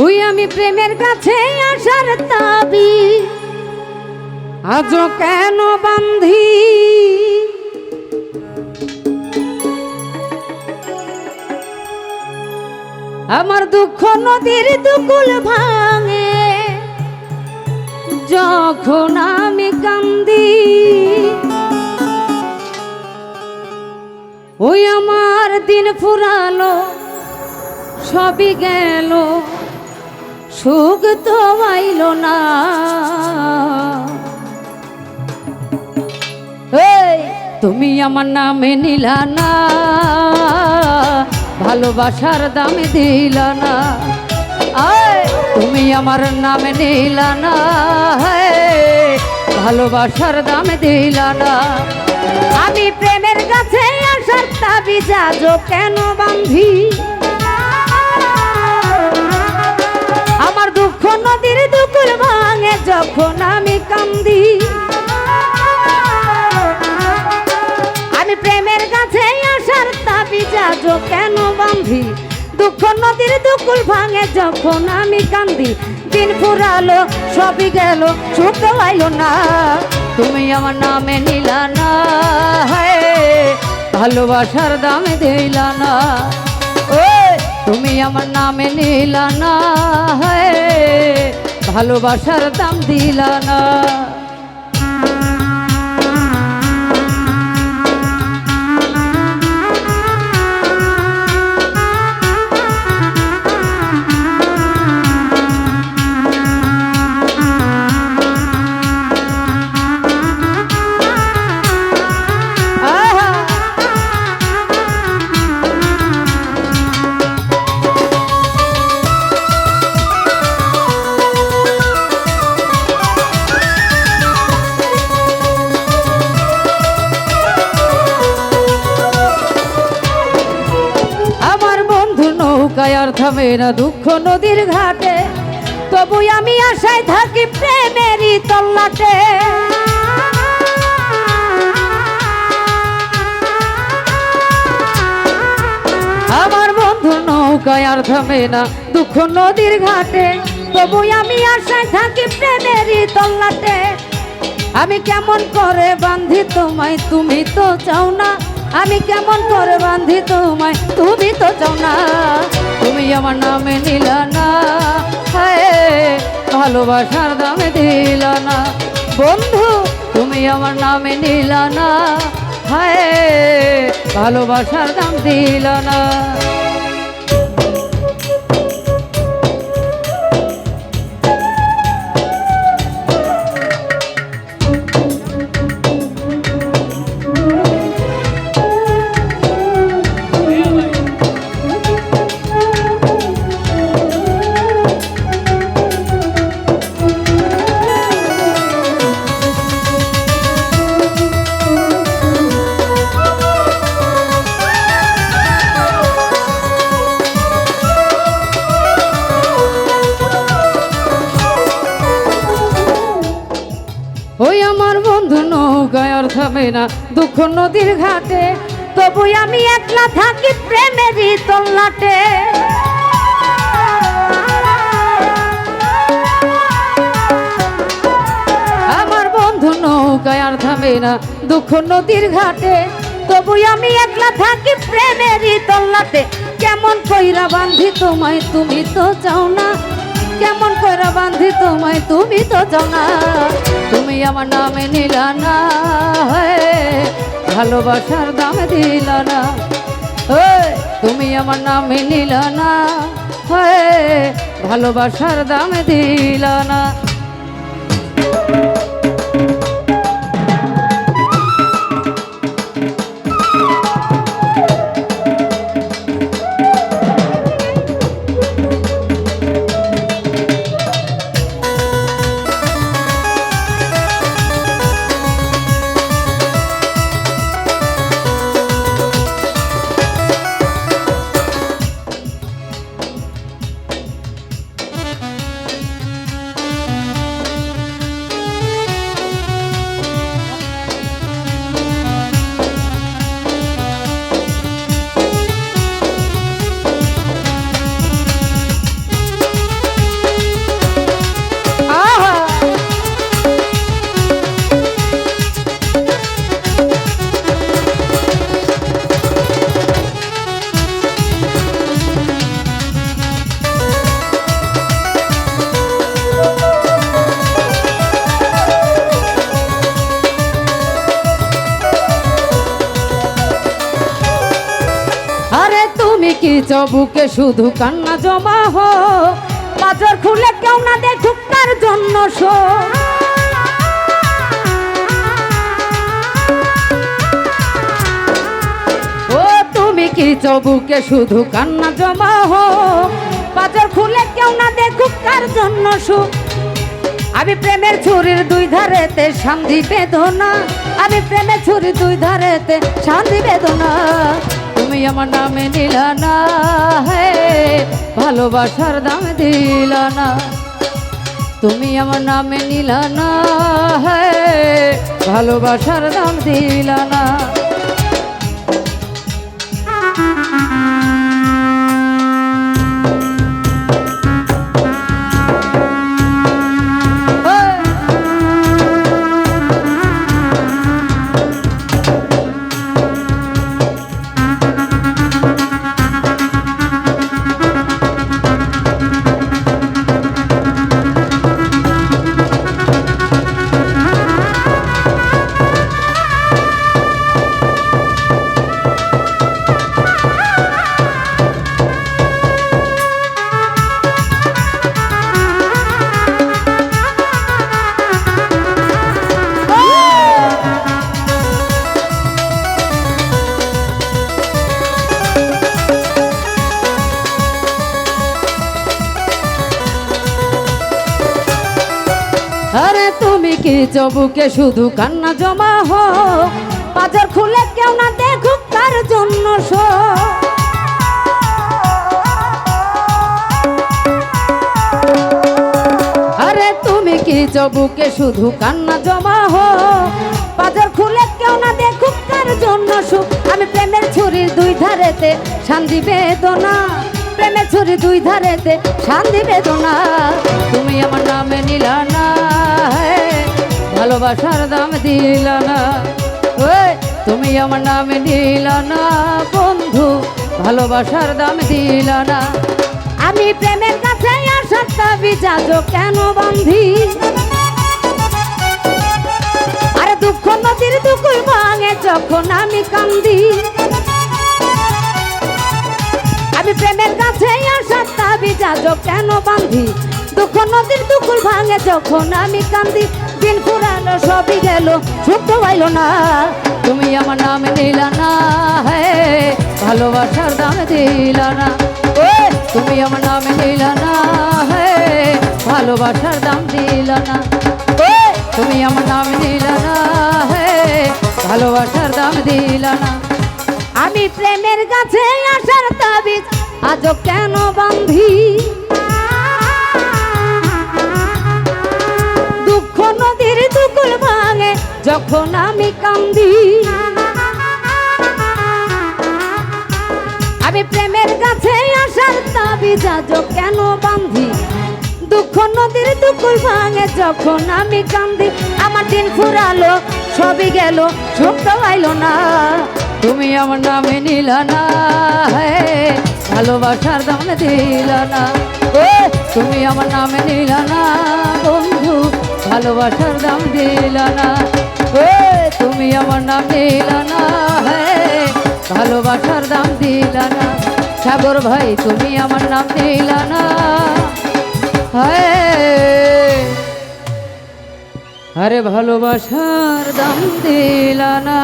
ওই আমি প্রেমের কাছে আসার দাবি। আজও কেন বান্ধি? আমার দুঃখ নদীর দুকুল ভাঙে। যখন আমি কান্দি, ওই আমার দিন ফুরালো, সবই গেল। সুখ তো আইল না। তুমি আমার নামে নিলা না, ভালোবাসার দামে দিলা না। তুমি আমার নামে নিলা না ভালোবাসার দামে দিলা না। আমি প্রেমের কাছে আসার দাবি যাজো কেন বান্ধি নদীর দুকুল ভাঙে, যখন আমি কান্দি। আমি প্রেমের কাছে আসার দাবি যাজো কেন বান্ধি দুঃখ নদীর দুকুল ভাঙে, যখন আমি কান্দি। দিন ফুরালো, সবই গেল, সুখ আইলো না। তুমি আমার নামে নিলা না ভালোবাসার দামে দিলা না। আমার নামে নিলা না ভালোবাসার দাম দিলা না। নৌকায় আর থামে না দুঃখ নদীর ঘাটে। তবু আমি আশায় থাকি প্রেমেরই তল্লাটে। আমার বন্ধু নৌকায় আর থামে না দুঃখ নদীর ঘাটে। তবু আমি আশায় থাকি প্রেমেরই তল্লাটে। আমি কেমন করে বান্ধি তোমায়, তুমি তো চাও না আমি কেমন করে বান্ধি তোমায়? তুমি তো চাও না। তুমি আমার নামে নিল না। হায়, ভালোবাসার দামে দিল না। বন্ধু, তুমি আমার নামে নিল না। হায়, ভালোবাসার দাম দিল না। বন্ধু নৌকায় আর থামে না। দুঃখ নদীর ঘাটে তবু আমি একলা থাকি প্রেমেরই তল্লাটে। আমার বন্ধু নৌকায় আর থামে না। দুঃখ নদীর ঘাটে তবু আমি একলা থাকি প্রেমেরই তল্লাটে। কেমন কইরা বান্ধি তোমায়, তুমি তো চাও না। কেমন কইরা বান্ধি তোমায় তুমি তো জানা। তুমি আমার নামে নিল না ভালোবাসার দাম দিল না। তুমি আমার নামে নিল না হে, ভালোবাসার দাম দিল না। কি চবুকে শুধু কান্না জমা হো বাজার খুলে কেউ না দেখুক তার জন্য শো ও, তুমি কি চবুকে শুধু কান্না জমা হো বাজার খুলে কেউ না দেখুক তার জন্য সুখ আমি প্রেমের ছুরির দুই ধারেতে শান্তি বেদনা। আমি প্রেমের ছুরির দুই ধারেতে শান্তি বেদনা। তুমি আমার নামে নিল না হে, ভালোবাসার দাম দিল না। তুমি আমার নামে নিল না হে, ভালোবাসার দাম দিল না। আরে তুমি কি চবুকে শুধু কান্না জমা হো? বাজার খুলে কেউ না দেখুক তার জন্য শো। আরে তুমি কি চবুকে শুধু কান্না জমা হো? বাজার খুলে কেউ না দেখুক তার জন্য সুখ আমি প্রেমের ছুরির দুই ধারেতে শান্তি বেদনা। প্রেমের ছুরি দুই ধারেতে, শান্তি বেদনা তুমি আমার নামে নিলা না ভালোবাসার দাম দিলা না। তুমি আমার নামে নিলা না, বন্ধু, ভালোবাসার দাম দিলা না। আমি প্রেমের কাছে আসার দাবি যাজো কেন বান্ধি? আরে দুঃখ নদীর দুকুল ভাঙে যখন আমি কান্দি। প্রেমের কাছে আসার দাবি যাজো কেন বান্ধি দুঃখ নদীর দুকুল ভাঙে যখন আমি কান্দি। দিন ফুরালো সবই গেল, সুখ পাইল না। তুমি আমার নাম নিলা না, হে, ভালোবাসার দাম দিলা না। ও তুমি আমার নাম নিলা না, হে, ভালোবাসার দাম দিলা না। ও তুমি আমার নাম নিলা না, হে, ভালোবাসার দাম দিলা না। আমি প্রেমের কাছে আসার তাবিজ আজও কেন বান্ধি? দুঃখ নদীর দুকুল ভাঙে যখন আমি কান্দি। আমি প্রেমের কাছে আসার তাবিজ আজও কেন বান্ধি? দুঃখ নদীর দুকুল ভাঙে যখন আমি কান্দি। আমার দিন ফুরালো, সবই গেল সুখ তো আইলো না। তুমি আমার নামে নিলা না ভালোবাসার দাম দিলা না। ও, তুমি আমার নামে নিলা না, বন্ধু। ভালোবাসার দাম দিলা না। ও, তুমি আমার নাম নিলা না ভালোবাসার দাম দিল না। সাগর ভাই, তুমি আমার নাম দিলা না আরে ভালোবাসার দাম দিলা না।